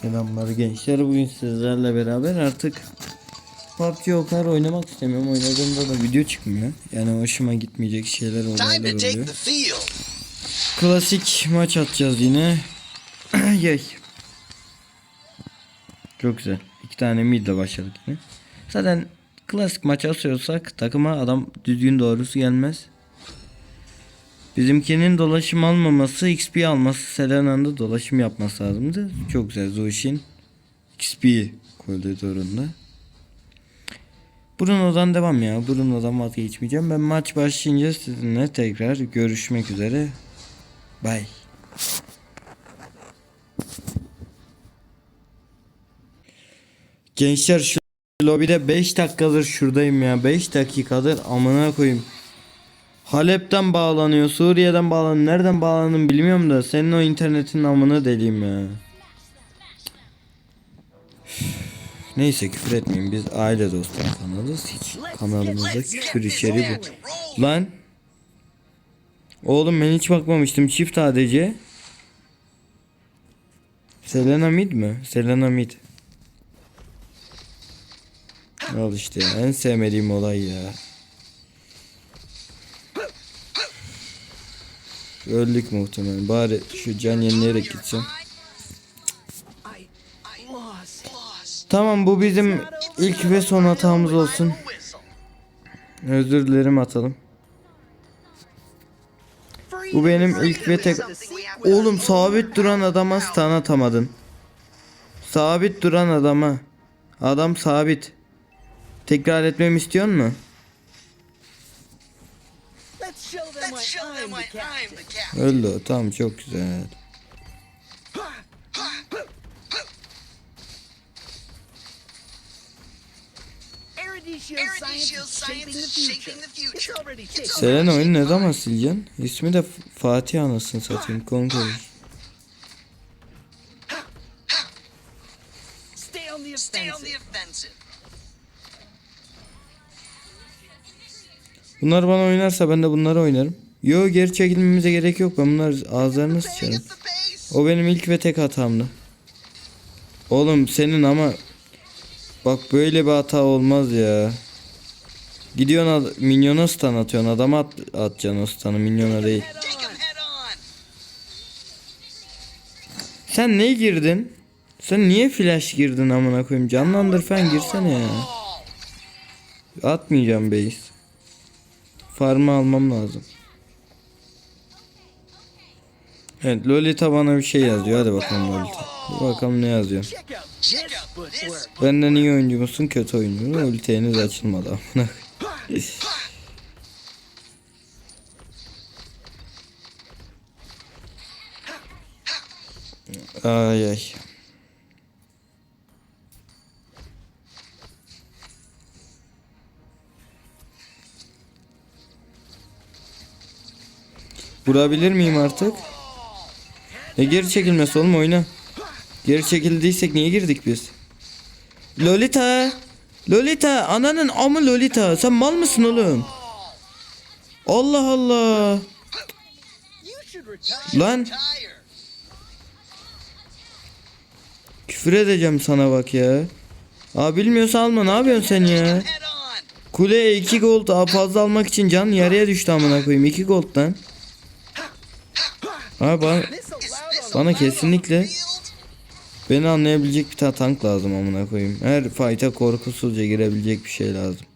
Selamlar gençler. Bugün sizlerle beraber artık PUBG o kadar oynamak istemiyorum. Oynadığımda da video çıkmıyor. Yani hoşuma gitmeyecek şeyler olaylar oluyor. Klasik maç atacağız yine. Yay. Çok güzel. İki tane midle başladık yine. Zaten klasik maç atıyorsak takıma adam düzgün doğrusu gelmez. Bizimkinin dolaşım almaması, XP alması, Selena'nın da dolaşım yapması lazımdı. Çok güzel Zoşin XP koridorunda. Bruno'dan devam ya. Bruno'dan vazgeçmeyeceğim. Ben maç başlayınca sizinle tekrar görüşmek üzere. Bye. Gençler şu lobide 5 dakikadır şuradayım ya. 5 dakikadır amına koyayım. Halep'ten bağlanıyor, Suriye'den bağlanıyor. Nereden bağlandığını bilmiyorum da senin o internetin amını deliyim ya. Neyse küfür etmeyin biz aile dostu kanalız hiç kanalımızda küfür içeriği bu. Lan Oğlum ben hiç bakmamıştım çift ADC. Selena mid mi? Selena mid. Al işte en sevmediğim olay ya. Öldük muhtemelen. Bari şu can yenileyerek gideceğim. Tamam bu bizim ilk ve son hatamız olsun. Özür dilerim atalım. Bu benim ilk ve tek... Oğlum sabit duran adama stun atamadın. Sabit duran adama. Adam sabit. Tekrar etmemi istiyor mu? Future. already It's shaping. Selen oyunu ne zaman sileceksin? İsmi de Fatih anasını satayım. Konkoş. Stay on the Stay on the offensive. Bunlar bana oynarsa ben de bunları oynarım. Yo geri çekilmemize gerek yok. Ben bunlar ağızlarını sıçarım. O benim ilk ve tek hatamdı. Oğlum senin ama bak böyle bir hata olmaz ya. Gidiyorsun minyona stun atıyorsun. Adama at, atacaksın o stun'ı minyona değil. Sen ne girdin? Sen niye flash girdin amına koyayım? Canlandır falan girsene ya. Atmayacağım base. Farmı almam lazım. Evet Lolita bana bir şey yazıyor. Hadi bakalım Lolita. Bakalım ne yazıyor. Benden iyi oyuncu musun kötü oyuncu mu? Ulti henüz açılmadı ay ay. Vurabilir miyim artık? Ne geri çekilmesi oğlum oyna. Geri çekildiysek niye girdik biz? Lolita. Lolita ananın amı Lolita. Sen mal mısın oğlum? Allah Allah. Lan küfür edeceğim sana bak ya. Aa bilmiyorsa alma ne yapıyorsun sen ya? Kuleye 2 gold daha fazla almak için can yarıya düştü amına koyayım 2 gold'dan. Abi bana, Bana kesinlikle- beni anlayabilecek bir tane tank lazım amına koyayım. Her fight'a korkusuzca girebilecek bir şey lazım.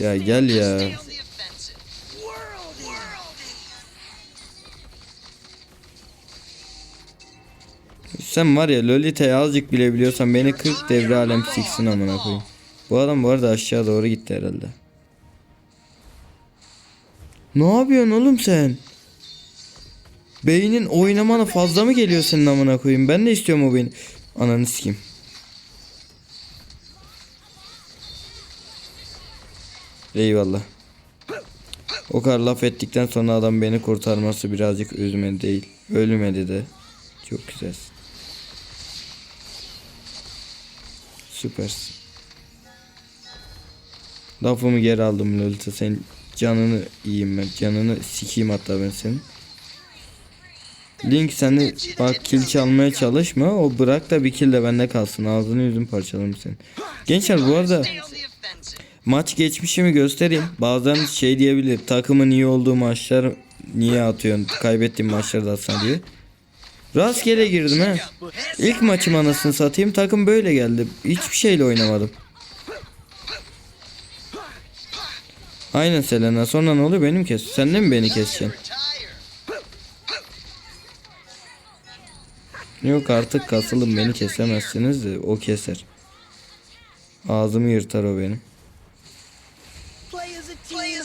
Ya gel ya. Sen var ya Lolita'yı azıcık bile biliyorsan beni 40 devre alem siksin amına koyayım. Bu adam bu arada aşağı doğru gitti herhalde. Ne yapıyorsun oğlum sen? Beynin oynamana fazla mı geliyor senin amına koyayım? Ben de istiyorum o beyin. Ananı sikeyim. Eyvallah. O kadar laf ettikten sonra adam beni kurtarması birazcık üzmedi değil. Ölmedi de. Çok güzelsin. Süpersin. Lafımı geri aldım Lolita. Sen canını yiyeyim ben. Canını sikeyim hatta ben senin. Link sen de bak kill çalmaya çalışma. O bırak da bir kill de bende kalsın. Ağzını yüzünü parçalarım senin. Gençler bu arada maç geçmişimi göstereyim. Bazen şey diyebilir. Takımın iyi olduğu maçlar niye atıyorsun? Kaybettiğim maçları da atsana diye. Rastgele girdim he. İlk maçım anasını satayım. Takım böyle geldi. Hiçbir şeyle oynamadım. Aynen Selena. Sonra ne oluyor? Benim kes. Sen de mi beni keseceksin? Yok artık kasılın beni kesemezsiniz de o keser. Ağzımı yırtar o benim.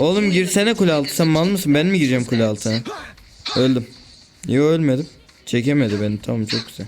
Oğlum girsene kule altı sen mal mısın? Ben mi gireceğim kule altına? Öldüm. Yo ölmedim. Çekemedi beni tamam çok güzel.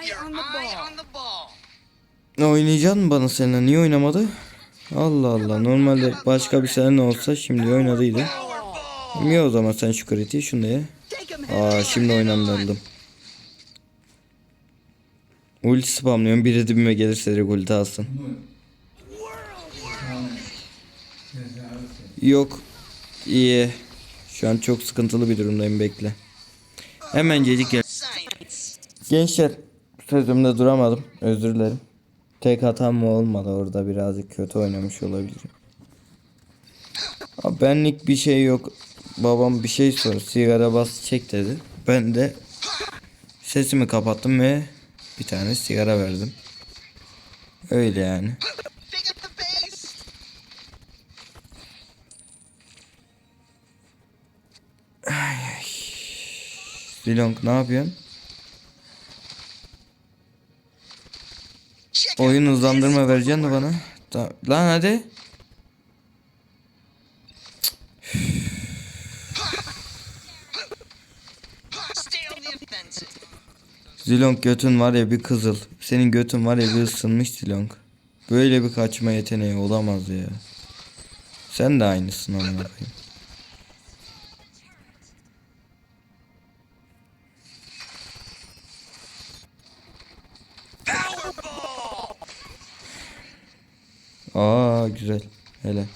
Eye ball. on the ball. Oynayacaksın mı bana seninle? Niye oynamadı? Allah Allah. Normalde başka bir sene olsa şimdi oynadıydı. Niye o zaman sen şu kritiği şunu ye. Aa şimdi oynandırdım. Ulti spamlıyorum. Biri dibime gelirse direkt ulti alsın. Yok. İyi. Şu an çok sıkıntılı bir durumdayım bekle. Hemencecik gel. Science. Gençler sözümde duramadım. Özür dilerim. Tek hatam mı olmadı orada birazcık kötü oynamış olabilirim. Abi benlik bir şey yok. Babam bir şey sor. Sigara bas çek dedi. Ben de sesimi kapattım ve bir tane sigara verdim. Öyle yani. Zilong ne yapıyorsun? Oyun this vereceksin bana. Lan hadi. Stay on the offensive. Zilong götün var ya bir kızıl. Senin götün var ya bir ısınmış Zilong. Böyle bir kaçma yeteneği olamaz ya. Sen de aynısın amına koyayım. Aa güzel. Hele.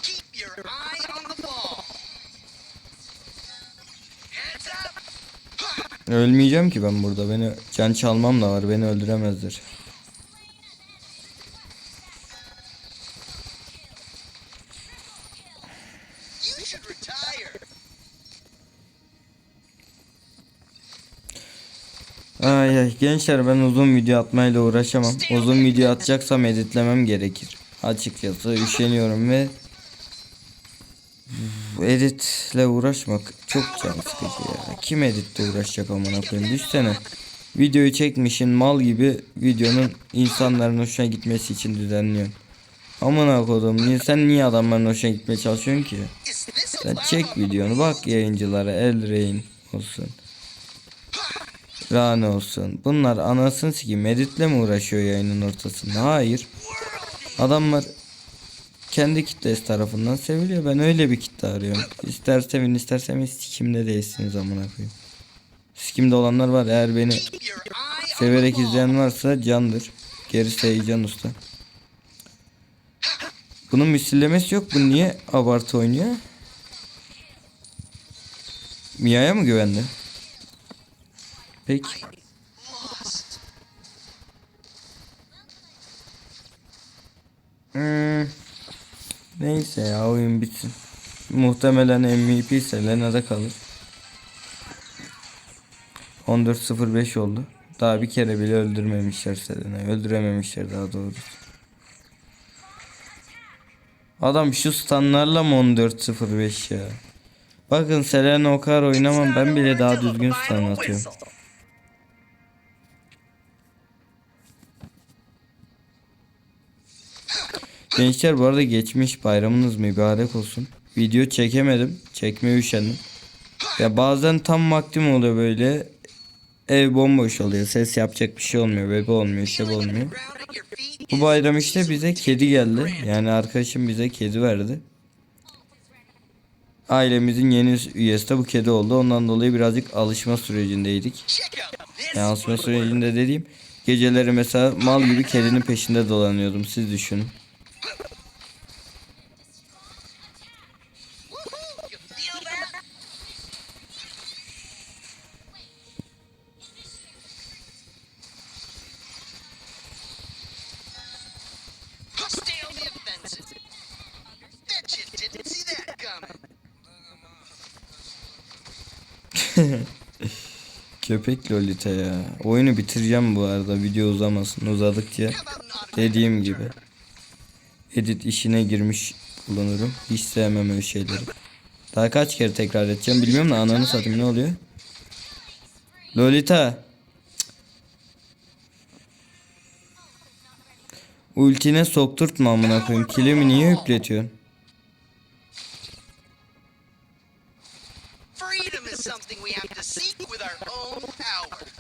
Ölmeyeceğim ki ben burada. Beni can çalmam da var. Beni öldüremezler. Ay ay gençler ben uzun video atmayla uğraşamam. Uzun video atacaksam editlemem gerekir. Açıkçası üşeniyorum ve editle uğraşmak çok can sıkıcı ya. Kim editle uğraşacak amına koyayım düşsene. Videoyu çekmişin mal gibi videonun insanların hoşuna gitmesi için düzenliyorsun. Amına kodum sen niye adamların hoşuna gitmeye çalışıyorsun ki? Sen çek videonu bak yayıncılara El Reyn olsun. Rane olsun. Bunlar anasını sikeyim editle mi uğraşıyor yayının ortasında? Hayır. Adamlar kendi kitlesi tarafından seviliyor. Ben öyle bir kitle arıyorum. İster sevin ister sevin sikimde değilsiniz amına koyayım. Sikimde olanlar var. Eğer beni severek izleyen varsa candır. Gerisi heyecan usta. Bunun misillemesi yok. Bu niye abartı oynuyor? Mia'ya mı güvendi? Peki. Hmm. Neyse ya oyun bitsin. Muhtemelen MVP ise Lena'da kalır. 14.05 oldu. Daha bir kere bile öldürmemişler Selena'yı. Öldürememişler daha doğrusu. Adam şu standlarla mı 14.05 ya? Bakın Selena o kadar oynamam ben bile daha düzgün stand atıyorum. Gençler bu arada geçmiş bayramınız mübarek olsun. Video çekemedim. Çekmeye üşendim. Ya bazen tam vaktim oluyor böyle. ev bomboş oluyor. Ses yapacak bir şey olmuyor. Bebe olmuyor. Şey olmuyor. Bu bayram işte bize kedi geldi. Yani arkadaşım bize kedi verdi. Ailemizin yeni üyesi de bu kedi oldu. Ondan dolayı birazcık alışma sürecindeydik. Yani alışma sürecinde dediğim geceleri mesela mal gibi kedinin peşinde dolanıyordum. Siz düşünün. Köpek Lolita ya. Oyunu bitireceğim bu arada video uzamasın. Uzadıkça dediğim gibi? Edit işine girmiş bulunurum. Hiç sevmem öyle şeyleri. Daha kaç kere tekrar edeceğim bilmiyorum da ananı satayım ne oluyor? Lolita. Ultine sokturtma amına koyayım. Kilimi niye yükletiyorsun? Freedom is something we have to seek with our own power.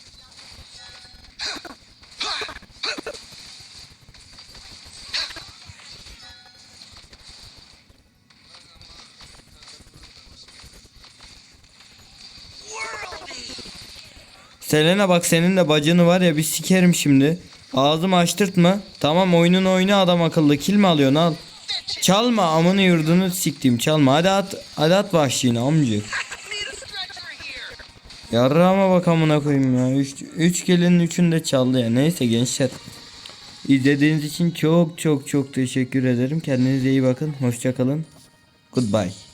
Selena bak senin de bacını var ya bir sikerim şimdi. Ağzımı açtırtma. Tamam oyunun oyunu adam akıllı. Kill mi alıyorsun al. Çalma amını yurdunu siktiğim çalma. Hadi at. Hadi at vahşini amcık. need a stretcher here. Yarrağıma bak amına koyayım ya. Üç, üç gelinin üçünü de çaldı ya. Neyse gençler. İzlediğiniz için çok çok çok teşekkür ederim. Kendinize iyi bakın. Hoşçakalın. Goodbye.